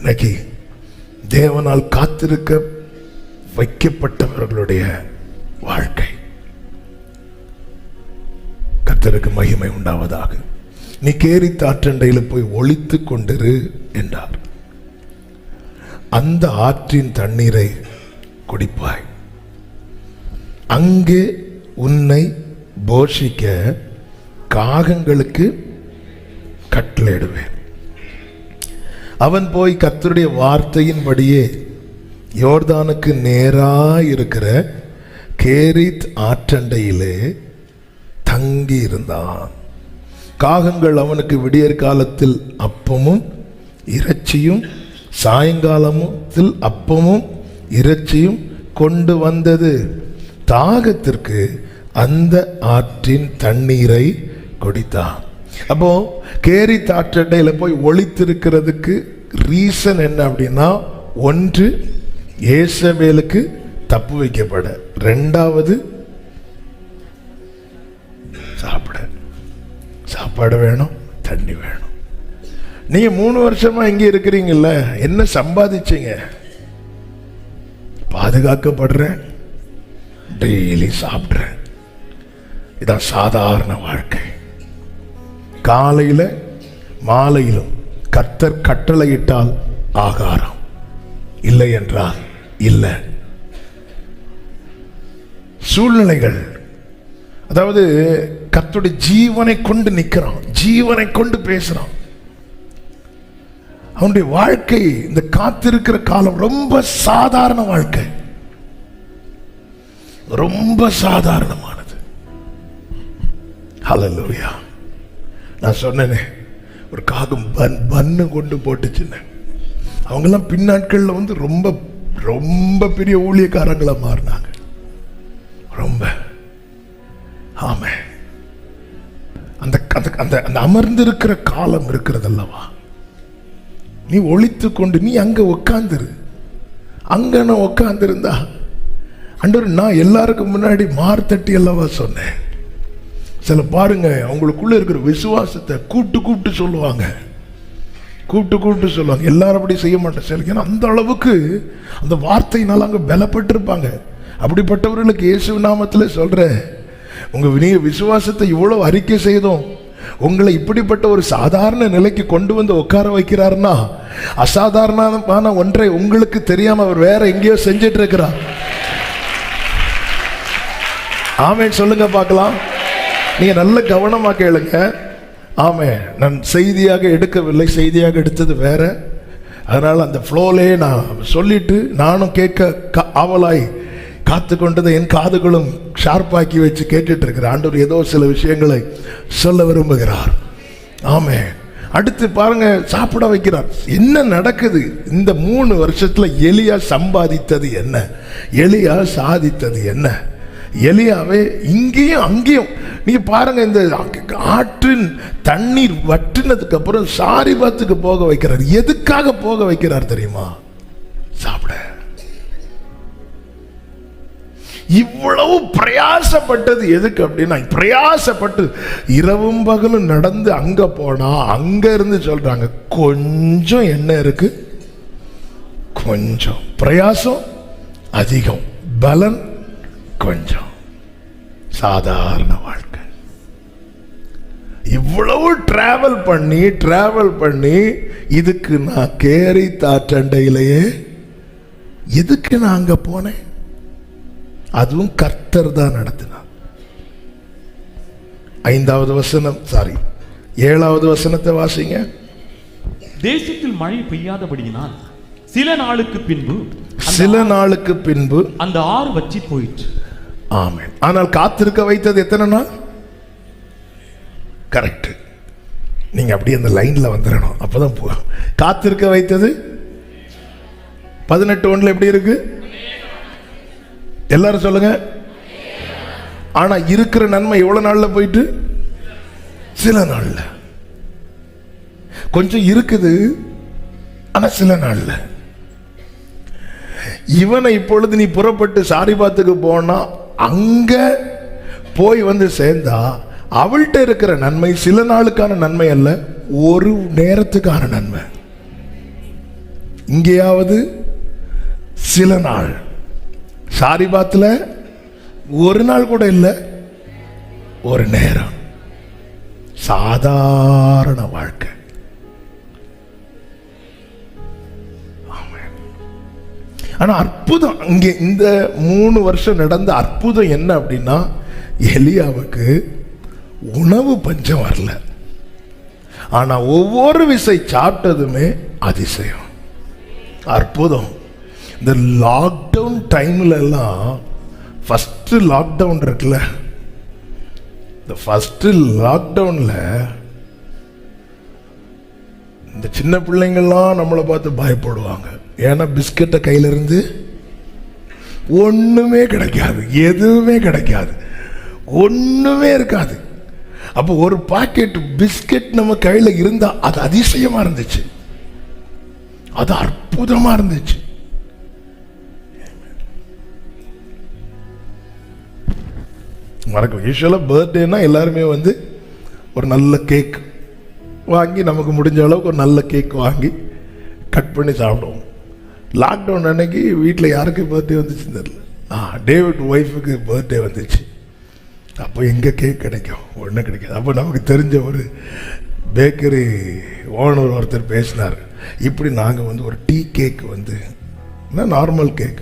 இன்னைக்கு தேவனால் காத்திருக்க வைக்கப்பட்டவர்களுடைய வாழ்க்கை. கத்தருக்கு மகிமை உண்டாவதாக. நீ கேரி தாற்றண்டையில் போய் ஒழித்து கொண்டிரு என்றார். அந்த ஆற்றின் தண்ணீரை குடிப்பாய். அங்கே உன்னை போஷிக்க காகங்களுக்கு கட்டளையிடுவேன். அவன் போய் கத்தருடைய வார்த்தையின்படியே யோர்தானுக்கு நேராக இருக்கிற கேரித் ஆற்றண்டையிலே தங்கி இருந்தான் காகங்கள் அவனுக்கு விடியற் காலத்தில் அப்பமும் இறைச்சியும் சாயங்காலத்தில் அப்பமும் இறைச்சியும் கொண்டு வந்தது. தாகத்திற்கு அந்த ஆற்றின் தண்ணீரை குடித்தான். அப்போ கேரி தாற்றண்டையில் போய் ஒழித்திருக்கிறதுக்கு ரீசன் என்ன அப்படின்னா ஒன்று ஏசவேலுக்கு தப்பு வைக்கப்பட. ரெண்டாவது சாப்பிட. சாப்பாடு வேணும் தண்ணி வேணும். நீங்கள் மூணு வருஷமா இங்கே இருக்கிறீங்கல்ல என்ன சம்பாதிச்சீங்க? பாதுகாக்கப்படுறேன் டெய்லி சாப்பிட்றேன். இதான் சாதாரண வாழ்க்கை. காலையில் மாலையிலும் கர்த்தர் கட்டளையிட்டால் ஆகாரம். இல்லை என்றால் இல்லை. சூழ்நிலைகள் அதாவது கத்துடைய ஜீவனை கொண்டு நிற்கிறான். ஜீவனை கொண்டு பேசுறான் அவனுடைய வாழ்க்கை இந்த காத்திருக்கிற காலம் ரொம்ப சாதாரண வாழ்க்கை. ரொம்ப சாதாரணமானது. ஹalleluya நான் சொன்னேனே ஒரு காகம் பன் பன்னு கொண்டு போட்டுச்சுன்னு அவங்கெல்லாம் பின்னாட்களில் வந்து ரொம்ப ரொம்ப பெரிய ஊழியக்காரங்களாக மாறினாங்க. ரொம்ப. ஆமே. அந்த அந்த அந்த அந்த அமர்ந்திருக்கிற காலம் இருக்கிறது அல்லவா நீ ஒழித்து கொண்டு நீ அங்கே உட்காந்துரு அங்கே நான் உட்காந்துருந்தா அண்டர் நான் எல்லாருக்கும் முன்னாடி மார்த்தட்டி அல்லவா சொன்னேன். சில பாருங்க அவங்களுக்குள்ள இருக்கிற விசுவாசத்தை கூப்பிட்டு கூப்பிட்டு சொல்லுவாங்க. கூப்பிட்டு கூப்பிட்டு சொல்லுவாங்க. எல்லாரும் அப்படி செய்ய மாட்டேன் சில ஏன்னா அந்த அளவுக்கு அந்த வார்த்தையினால் அங்கே பலப்பட்டிருப்பாங்க. அப்படிப்பட்டவர்களுக்கு இயேசு நாமத்தில் சொல்கிறேன் உங்கள் நீங்க விசுவாசத்தை இவ்வளோ அறிக்கை செய்தோம். உங்களை இப்படிப்பட்ட ஒரு சாதாரண நிலைக்கு கொண்டு வந்து உட்கார வைக்கிறாருன்னா அசாதாரணமான ஒன்றை உங்களுக்கு தெரியாமல் அவர் வேற எங்கேயோ செஞ்சிட்டு இருக்கிறார். ஆமென். சொல்லுங்க பார்க்கலாம். நீங்க நல்ல கவனமா கேளுங்க. ஆமே நான் செய்தியாக எடுக்கவில்லை செய்தியாக எடுத்தது வேற. அதனால் அந்த ஃப்ளோலே நான் சொல்லிட்டு நானும் கேட்க க- ஆவலாய் காத்து கொண்டதை என் காதுகளும் ஷார்ப்பாக்கி வச்சு கேட்டுட்டு இருக்கிறேன் ஆண்டவர் ஏதோ சில விஷயங்களை சொல்ல விரும்புகிறார். ஆமே. அடுத்து பாருங்க சாப்பிட வைக்கிறார். என்ன நடக்குது? இந்த மூணு வருஷத்துல எலியா சம்பாதித்தது என்ன? எலியா சாதித்தது என்ன? எலியாவே இங்கேயும் அங்கேயும். நீங்கள் பாருங்க இந்த ஆற்றின் தண்ணீர் வற்றினதுக்கு அப்புறம் சாரிபாத்துக்கு போக வைக்கிறார். எதுக்காக போக வைக்கிறார் தெரியுமா? சாப்பிட. இவ்வளவு பிரயாசப்பட்டது எதுக்கு அப்படின்னா பிரயாசப்பட்டு இரவும் பகலும் நடந்து அங்க போனா அங்க இருந்து சொல்றாங்க கொஞ்சம் என்ன இருக்கு கொஞ்சம் பிரயாசம் அதிகம் பலன் கொஞ்சம் சாதாரண வாழ்க்கை. இவ்வளவு டிராவல் பண்ணி டிராவல் பண்ணி இதுக்கு நான் கேரி தாற்றண்டையிலேயே எதுக்கு நான் அங்க போனேன்? அதுவும் கர்த்தர் தான் நடத்தினார். ஐந்தாவது வசனம் சாரி ஏழாவது வசனத்தை வாசிங்க. தேசத்தில் மழை பெய்யாதபடியினால் சில நாளுக்கு பின்பு சில நாளுக்கு பின்பு அந்த ஆறு வற்றி போயிற்று. ஆமேன். ஆனால் காத்திருக்க வைத்தது எத்தனை நாள்? கரெக்டு நீங்கள் அப்படியே அந்த லைனில் வந்துடணும் அப்போ தான் போ. காத்திருக்க வைத்தது? பதினெட்டு ஒன்றில் எப்படி இருக்கு? எல்லாரும் சொல்லுங்க. ஆனால் இருக்கிற நன்மை எவ்வளோ நாளில் போயிட்டு? சில நாளில். கொஞ்சம் இருக்குது ஆனால் சில நாளில். இவனை இப்பொழுது நீ புறப்பட்டு சாரிபாத்துக்கு போனால் அங்கே போய் வந்து சேர்ந்தா அவள்கிட்ட இருக்கிற நன்மை சில நாளுக்கான நன்மை அல்ல ஒரு நேரத்துக்கான நன்மை. இங்கேயாவது சில நாள். சாரிபாத்தில் ஒரு நாள் கூட இல்லை ஒரு நேரம். சாதாரண வாழ்க்கை. ஆனால் அற்புதம் இங்கே இந்த மூணு வருஷம் நடந்த அற்புதம் என்ன அப்படின்னா எலியாவுக்கு உணவு பஞ்சம் வரல. ஆனால் ஒவ்வொரு விசை சாப்பிட்டதுமே அதிசயம். அற்புதம். இந்த லாக்டவுன் டைமில் எல்லாம் ஃபஸ்ட்டு லாக்டவுன் இருக்குல்ல. இந்த ஃபஸ்ட்டு லாக்டவுனில் இந்த சின்ன பிள்ளைங்கள்லாம் நம்மளை பார்த்து பயப்படுவாங்க. ஏன்னா பிஸ்கட்டை கையிலிருந்து ஒன்றுமே கிடைக்காது எதுவுமே கிடைக்காது ஒன்றுமே இருக்காது. அப்போ ஒரு பாக்கெட் பிஸ்கட் நம்ம கையில் இருந்தால் அது அதிசயமாக இருந்துச்சு. அது அற்புதமாக இருந்துச்சு. மறக்கும் யூஸ்வலாக பர்த்டேனா எல்லாருமே வந்து ஒரு நல்ல கேக் வாங்கி நமக்கு முடிஞ்ச அளவுக்கு ஒரு நல்ல கேக் வாங்கி கட் பண்ணி சாப்பிடுவோம். லாக்டவுன் அன்னைக்கு வீட்டில் யாருக்கு பர்த்டே வந்துச்சுன்னு தெரியல. ஆ டேவிட் ஒய்ஃபுக்கு பர்த்டே வந்துச்சு. அப்போ எங்கே கேக் கிடைக்கும்? ஒன்றும் கிடைக்காது. அப்போ நமக்கு தெரிஞ்ச ஒரு பேக்கரி ஓனர் ஒருத்தர் பேசினார். இப்படி நாங்கள் வந்து ஒரு டீ கேக் வந்து நார்மல் கேக்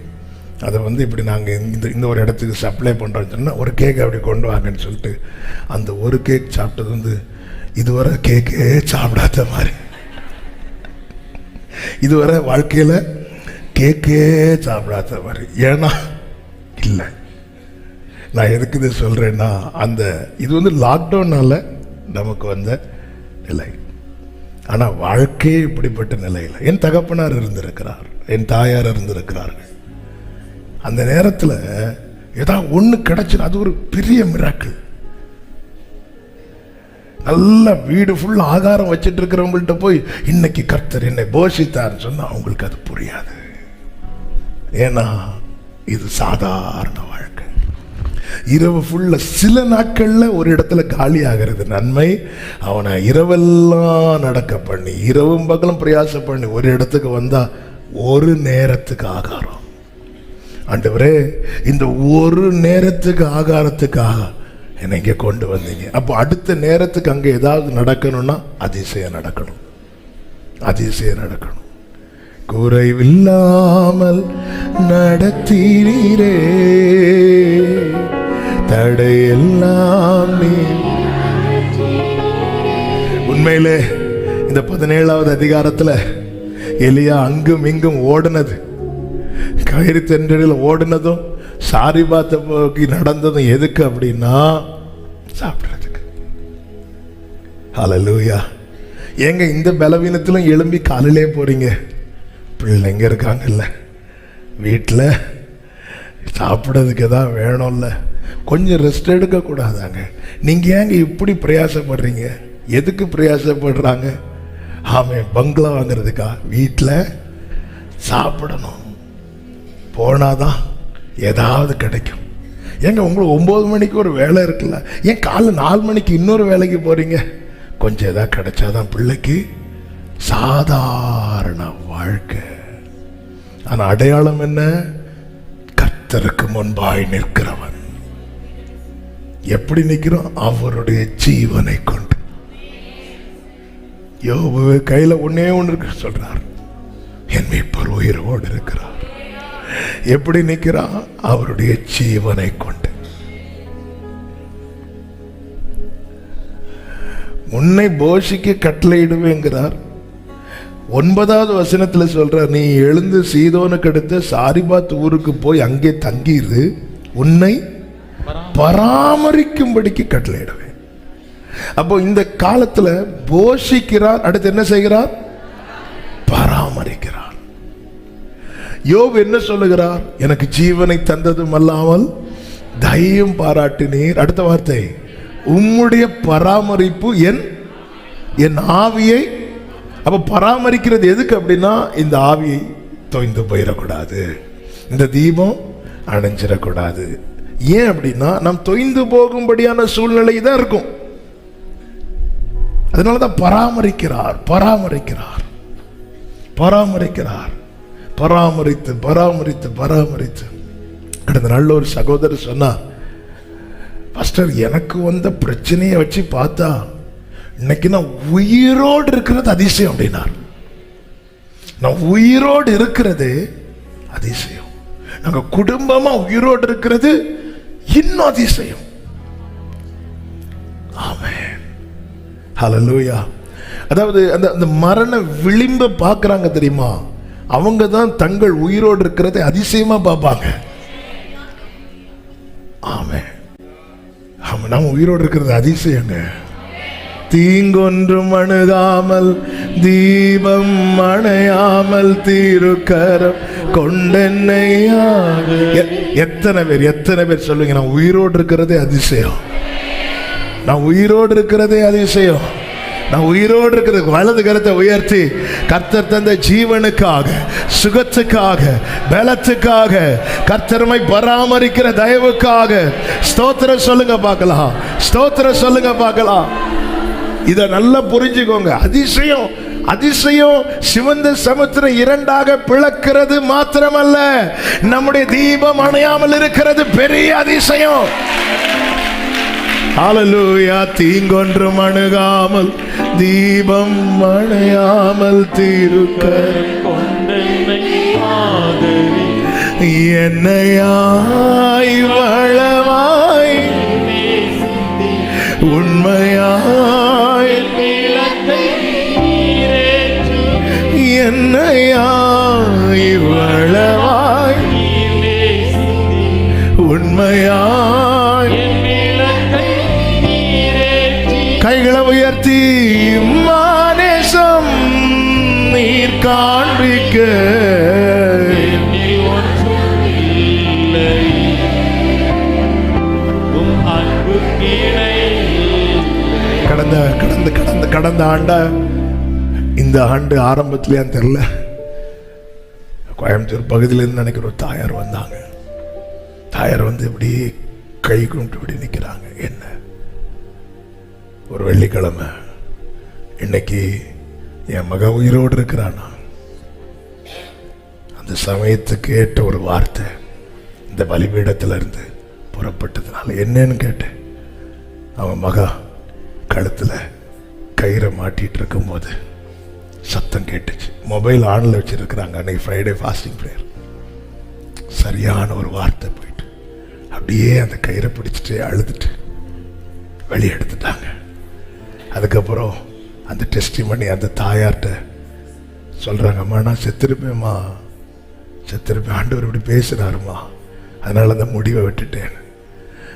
அதை வந்து இப்படி நாங்கள் இந்த இந்த ஒரு இடத்துக்கு சப்ளை பண்ணுறோன்னு சொன்னால் ஒரு கேக் அப்படி கொண்டு வாங்கன்னு சொல்லிட்டு அந்த ஒரு கேக் சாப்பிட்டது வந்து இதுவரை கேக்கே சாப்பிடாத மாதிரி. இதுவரை வாழ்க்கையில் கேக்கே சாப்பிடாதவர். ஏன்னா இல்லை. நான் எதுக்கு இது சொல்கிறேன்னா அந்த இது வந்து லாக்டவுனால நமக்கு வந்த நிலை. ஆனால் வாழ்க்கையே இப்படிப்பட்ட நிலையில் என் தகப்பனார் இருந்திருக்கிறார் என் தாயார் இருந்திருக்கிறார்கள். அந்த நேரத்தில் ஏதாவது ஒன்று கிடைச்சது அது ஒரு பெரிய மிராக்கள் நல்ல வீடு ஃபுல் ஆகாரம் வச்சுட்டு இருக்கிறவங்கள்ட்ட போய் இன்னைக்கு கர்த்தர் என்னை போஷித்தார்னு சொன்னால் அவங்களுக்கு அது புரியாது. ஏன்னா இது சாதாரண வாழ்க்கை. இரவு ஃபுல்லாக சில நாட்களில் ஒரு இடத்துல காலி ஆகிறது நன்மை. அவனை இரவெல்லாம் நடக்க பண்ணி இரவும் பகலும் பிரயாசம் பண்ணி ஒரு இடத்துக்கு வந்தால் ஒரு நேரத்துக்கு ஆகாரம். ஆண்டவரே இந்த ஒரு நேரத்துக்கு ஆகாரத்துக்காக என்னை இங்கே கொண்டு வந்தீங்க. அப்போ அடுத்த நேரத்துக்கு அங்கே ஏதாவது நடக்கணும்னா அதிசயம் நடக்கணும். அதிசயம் நடக்கணும். குறைவில்லாமல் நடத்தினீரே. தடையெல்லாம் நீ உண்மையிலே இந்த பதினேழாவது அதிகாரத்துல எலியா அங்கும் இங்கும் ஓடினது. கயிறு தென்றலில் ஓடினதும் சாரி பார்த்த போக்கி நடந்ததும் எதுக்கு அப்படின்னா சாப்பிட்றதுக்கு. அலலூயா ஏங்க இந்த பலவீனத்திலும் எழும்பி காலையிலே போறீங்க? பிள்ளைங்க இருக்காங்கல்ல. வீட்டில் சாப்பிட்றதுக்கு தான் வேணும்ல. கொஞ்சம் ரெஸ்ட் எடுக்கக்கூடாதாங்க. நீங்கள் ஏங்க இப்படி பிரயாசப்படுறீங்க? எதுக்கு பிரயாசப்படுறாங்க? ஆமாம் பங்களா வாங்குறதுக்கா? வீட்டில் சாப்பிடணும். போனாதான் ஏதாவது கிடைக்கும். ஏங்க உங்களுக்கு ஒம்பது மணிக்கு ஒரு வேலை இருக்குல்ல? ஏன் காலைல நாலு மணிக்கு இன்னொரு வேலைக்கு போகிறீங்க கொஞ்சம் எதாவது கிடைச்சாதான் பிள்ளைக்கு சாதாரண வாழ்க்கை. ஆனால் அடையாளம் என்ன? கர்த்தருக்கு முன்பாய் நிற்கிறவன். எப்படி நிற்கிறோம்? அவருடைய ஜீவனை கொண்டு. யோபு கையில் ஒன்னே ஒன்று இருக்கு சொல்றார். என் மீட்பர் உயிரோடு இருக்கிறார். எப்படி நிற்கிறான் அவருடைய ஜீவனை கொண்டு. உன்னை போஷிக்க கட்டளையிடுவேங்கிறார். ஒன்பதாவது வசனத்தில் சொல்கிறார் நீ எழுந்து சீதோனுக்கு அடுத்த சாரிபாத் ஊருக்கு போய் அங்கே தங்கிடு உன்னை பராமரிக்கும்படிக்கு கட்டளையிடுவேன். அப்போ இந்த காலத்தில் போஷிக்கிறார் அடுத்து என்ன செய்கிறார்? பராமரிக்கிறார். யோப் என்ன சொல்லுகிறார்? எனக்கு ஜீவனை தந்ததும் அல்லாமல் தைரியம் பாராட்டினீர். அடுத்த வார்த்தை உம்முடைய பராமரிப்பு என் என் ஆவியை அப்போ பராமரிக்கிறது எதுக்கு அப்படின்னா இந்த ஆவியை தொய்ந்து போயிடக்கூடாது. இந்த தீபம் அணைஞ்சிடக்கூடாது. ஏன் அப்படின்னா நாம் தொய்ந்து போகும்படியான சூழ்நிலை தான் இருக்கும். அதனால தான் பராமரிக்கிறார் பராமரிக்கிறார் பராமரிக்கிறார். பராமரித்து பராமரித்து பராமரித்து. கடந்த நல்ல ஒரு சகோதரர் சொன்னார் பாஸ்டர் எனக்கு வந்த பிரச்சனையை வச்சு பார்த்தா இன்னைக்கு நான் உயிரோடு இருக்கிறது அதிசயம் அப்படின்னார். நான் உயிரோடு இருக்கிறது அதிசயம். நாங்கள் குடும்பமா உயிரோடு இருக்கிறது இன்னும் அதிசயம். ஆமே ஹலலூயா அதாவது அந்த அந்த மரண விளிம்ப பார்க்குறாங்க தெரியுமா? அவங்க தான் தங்கள் உயிரோடு இருக்கிறதை அதிசயமா பார்ப்பாங்க. ஆமென். ஆமாம் நம்ம உயிரோடு இருக்கிறது அதிசயங்க. தீங்கொன்றும் அணுகாமல் தீபம் அணையாமல் தீருக்கரம் கொண்டென்னையாக எத்தனை பேர் எத்தனை பேர் சொல்லுங்க நான் உயிரோடு இருக்கிறதே அதிசயம். நான் உயிரோடு இருக்கிறதே அதிசயம். நான் உயிரோடு இருக்கிறது வலது கருத்தை உயர்த்தி கர்த்தர் தந்த ஜீவனுக்காக சுகத்துக்காக பலத்துக்காக கர்த்தர்மை பராமரிக்கிற தயவுக்காக. ஸ்தோத்திரம் சொல்லுங்க பார்க்கலாம். ஸ்தோத்திரம் சொல்லுங்க பார்க்கலாம். இதை நல்லா புரிஞ்சுக்கோங்க. அதிசயம். அதிசயம் சிவந்த சமுத்திரம் இரண்டாக பிளக்கிறது மாத்திரமல்ல. நம்முடைய தீபம் அணையாமல் இருக்கிறது பெரிய அதிசயம். அலலூயா தீங்கொன்றும் அணுகாமல் தீபம் அணையாமல் தீருக்க. என்னையாய் வளமாய் உண்மையாய் என்னையா இவ்வளவாய் உண்மையாய். கைகளை உயர்த்தி மானேசம் நீர் காண்பிக்க. கடந்த கடந்த கடந்த கடந்த ஆண்ட இந்த ஆண்டு ஆரம்பத்திலேயும் தெரில கோயம்புத்தூர் பகுதியிலேருந்து நினைக்கிற ஒரு தாயார் வந்தாங்க. தாயார் வந்து இப்படி கை கும்பிட்டு இப்படி நிற்கிறாங்க என்ன? ஒரு வெள்ளிக்கிழமை. இன்னைக்கு என் மக உயிரோடு இருக்கிறானா? அந்த சமயத்துக்கு ஏற்ற ஒரு வார்த்தை இந்த பலிபீடத்திலிருந்து புறப்பட்டதுனால என்னன்னு கேட்டேன். அவன் மகா கழுத்துல கயிறை மாட்டிட்டு இருக்கும்போது சத்தம் கேட்டுச்சு. மொபைல் ஆனில் வச்சுருக்குறாங்க அன்னைக்கு ஃப்ரைடே ஃபாஸ்டிங் ப்ரேயர் சரியான ஒரு வார்த்தை போயிட்டு அப்படியே அந்த கயிறை பிடிச்சிட்டு அழுதுட்டு வெளியே எடுத்துட்டாங்க. அதுக்கப்புறம் அந்த டெஸ்டி பண்ணி அந்த தாயார்கிட்ட சொல்கிறாங்க அம்மா நான் செத்துருப்பேம்மா செத்துருப்பேன். ஆண்டவர் இப்படி பேசுகிறாருமா அதனால் அந்த முடிவை விட்டுட்டேன்.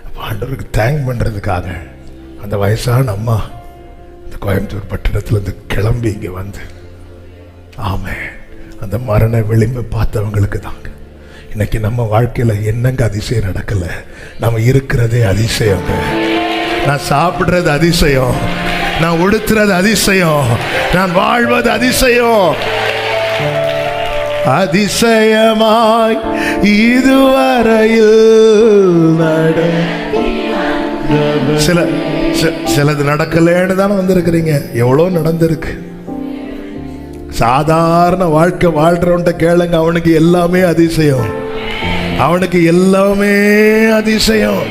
அப்போ ஆண்டவருக்கு தேங்க் பண்ணுறதுக்காக அந்த வயசான அம்மா இந்த கோயம்புத்தூர் பட்டணத்துலேருந்து கிளம்பி இங்கே வந்து ஆமே அந்த மரண விளிம்பு பார்த்தவங்களுக்கு தாங்க. இன்னைக்கு நம்ம வாழ்க்கையில் என்னங்க அதிசயம் நடக்கலை? நம்ம இருக்கிறதே அதிசயங்க நான் சாப்பிட்றது அதிசயம். நான் உடுத்துறது அதிசயம். நான் வாழ்வது அதிசயம். அதிசயமாய் இதுவரையில் நட சில சிலது நடக்கலன்னு தானே வந்திருக்கிறீங்க. எவ்வளோ நடந்திருக்கு. சாதாரண வாழ்க்கை வாழ்றவன்ட்ட கேளுங்க அவனுக்கு எல்லாமே அதிசயம். அவனுக்கு எல்லாமே அதிசயம்.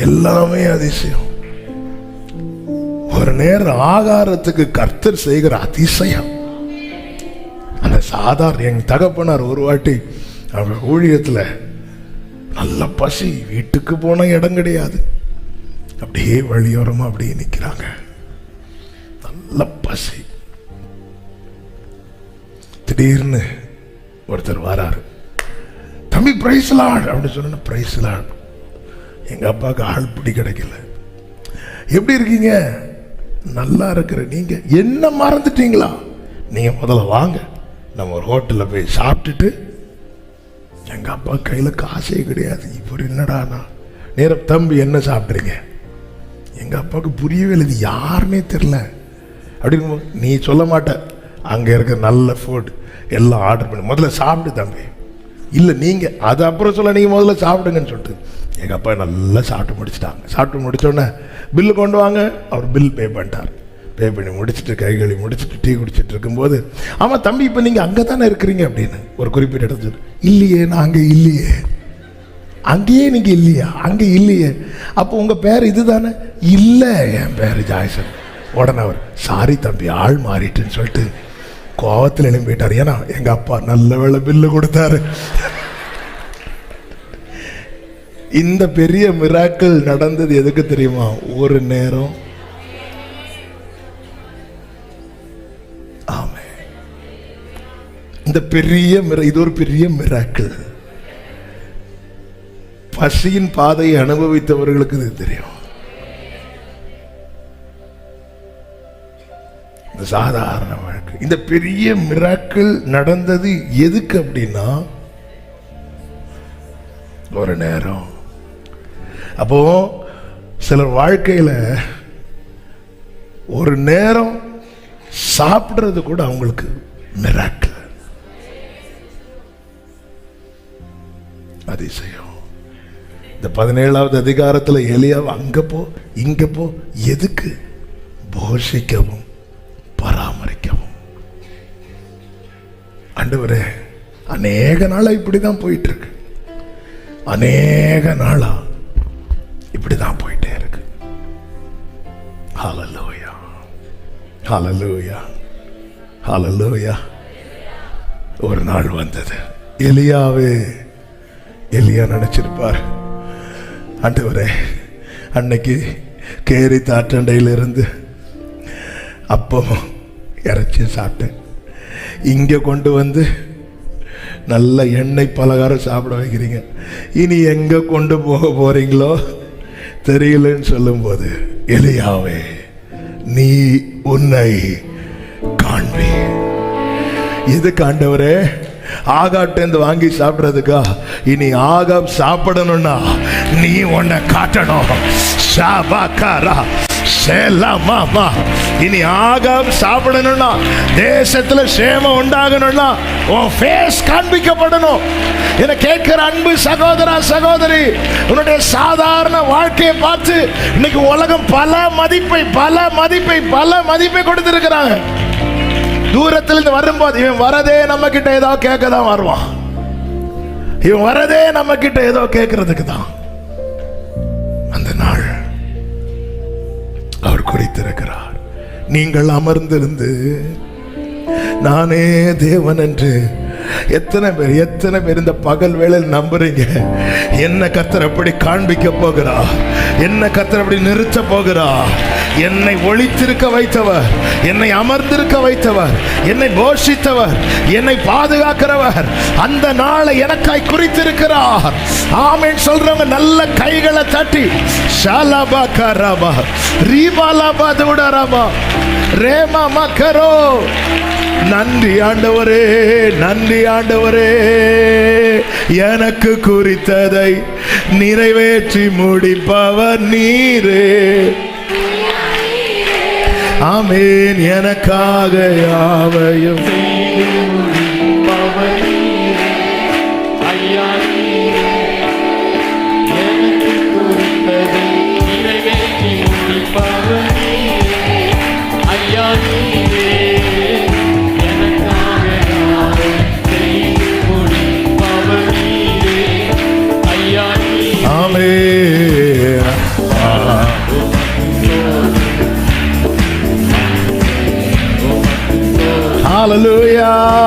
எல்லாமே அதிசயம். ஒரு நேரம் ஆகாரத்துக்கு கர்த்தர் செய்கிற அதிசயம். அந்த சாதாரண எங்க தகப்பனார் ஒரு வாட்டி அவங்க ஊழியத்தில் நல்ல பசி வீட்டுக்கு போன இடம் கிடையாது. அப்படியே வழியோரமா அப்படியே நிற்கிறாங்க நல்ல பசி. திடீர்னு ஒருத்தர் வராரு. தம்பி பிரைஸ் லாட் அப்படின்னு சொன்ன பிரைஸ் லாட் எங்க அப்பாவுக்கு ஆள் பிடி கிடைக்கல. எப்படி இருக்கீங்க? நல்லா இருக்கிற நீங்க என்ன மறந்துட்டீங்களா? நீங்க முதல்ல வாங்க. நம்ம ஒரு ஹோட்டலில் போய் சாப்பிட்டுட்டு எங்க அப்பா கையில் காசே கிடையாது. இவர் என்னடானா நேரம் தம்பி என்ன சாப்பிட்றீங்க? எங்க அப்பாவுக்கு புரியவே இல்லை. இது யாருன்னே தெரில அப்படின்னு நீ சொல்ல மாட்ட. அங்கே இருக்க நல்ல ஃபுட் எல்லாம் ஆர்டர் பண்ணி முதல்ல சாப்பிடு தம்பி. இல்லை நீங்கள் அது அப்புறம் சொல்ல நீங்கள் முதல்ல சாப்பிடுங்கன்னு சொல்லிட்டு எங்கள் அப்பா நல்லா சாப்பிட்டு முடிச்சிட்டாங்க. சாப்பிட்டு முடித்தோடனே பில்லு கொண்டு வாங்க. அவர் பில் பே பண்ணிட்டார். பே பண்ணி முடிச்சுட்டு கைகளை முடிச்சுட்டு டீ குடிச்சிட்டு இருக்கும்போது ஆமாம் தம்பி இப்போ நீங்கள் அங்கே தானே இருக்கிறீங்க? அப்படின்னு ஒரு குறிப்பிட்ட இடத்துல இல்லையே நான் அங்கே இல்லையே. அங்கேயே நீங்கள் இல்லையா? அங்கே இல்லையே. அப்போ உங்கள் பேர் இதுதானே? இல்லை என் பேர் ஜாய்சன். உடனே அவர் சாரி தம்பி ஆள் மாறிட்டுன்னு சொல்லிட்டு கோவத்தில் எழும்பிட்டார். ஏன்னா எங்கள் அப்பா நல்ல வேலை பில்லு கொடுத்தாரு. இந்த பெரிய மிராக்கள் நடந்தது எதுக்கு தெரியுமா? ஒரு நேரம். ஆமே. இந்த பெரிய இது ஒரு பெரிய மிராக்கள் பசியின் பாதையை அனுபவித்தவர்களுக்கு இது தெரியும். இந்த சாதாரண இந்த பெரிய மிராக்கள் நடந்தது எதுக்கு அப்படின்னா ஒரு நேரம். அப்போ சிலர் வாழ்க்கையில ஒரு நேரம் சாப்பிடுறது கூட அவங்களுக்கு மிராக்கள் அதிசயம். இந்த பதினேழாவது அதிகாரத்தில் எலியாவை அங்கே போ இங்கே போ எதுக்கு? போஷிக்கவும். ஆண்டவரே அநேக நாளா இப்படிதான் போயிட்டு இருக்கு அநேக நாளா இப்படிதான் போயிட்டே இருக்கு. ஹalleluya ஹalleluya ஹalleluya. ஒரு நாள் வந்தது. எலியாவே எலியா நினச்சிருப்பார் ஆண்டவரே அன்னைக்கு கேரி தாற்றண்டையிலிருந்து அப்போ இறைச்சி சாப்பிட்டேன். இங்கே கொண்டு வந்து நல்ல எண்ணெய் பலகாரம் சாப்பிட வைக்கிறீங்க. இனி எங்கே கொண்டு போக போறீங்களோ தெரியலன்னு சொல்லும்போது எலியாவே நீ உன்னை காண்பி. இது காண்டவரே? ஆகாட்டேந்து வாங்கி சாப்பிடுறதுக்கா? இனி ஆகாப் சாப்பிடணும்னா நீ உன்னை காட்டணும். ஷாபாக்காரா சேலாமாமா. இனி ஆகாப் சாப்பிடணும்னா தேசத்துல சேமம் உண்டாகணும்னா உன் ஃபேஸ் காண்பிக்கப்படணும். என கேட்கிற அன்பு சகோதரா சகோதரி உன்னுடைய சாதாரண வாழ்க்கையை பார்த்து இன்னைக்கு உலகம் பல மதிப்பை பல மதிப்பை பல மதிப்பை கொடுத்திருக்கிறாங்க. தூரத்துல இருந்து வரும்போது இவன் வரதே நம்ம கிட்ட ஏதோ கேட்க தான் வருவான். இவன் வரதே நம்ம கிட்ட ஏதோ கேட்கறதுக்கு தான் குறித்திருக்கிறார். நீங்கள் அமர்ந்திருந்து நானே தேவன் என்று எத்தனை பேர் எத்தனை பேர் இந்த பகல் வேளையில் நம்புறீங்க? என்ன கத்தர் அப்படி காண்பிக்க போகிறா? என்ன கத்தர் அப்படி நிறுத்த போகிறா? என்னை ஒளித்திருக்க வைத்தவர் என்னை அமர்ந்திருக்க வைத்தவர் என்னை போஷித்தவர் என்னை பாதுகாக்கிறவர் அந்த நாளை எனக்காய் குறித்திருக்கிறார். ஆமென் சொல்றவங்க நல்ல கைகளை தட்டி ஷாலாபா கராபா ரீபாலாபா தூடாராபா ரேமா மக்கரோ. நன்றி ஆண்டவரே நன்றி ஆண்டவரே. எனக்கு குறித்ததை நிறைவேற்றி முடிப்பவர் நீரே. ஆமேன். எனக்காக யாவையும் Hallelujah.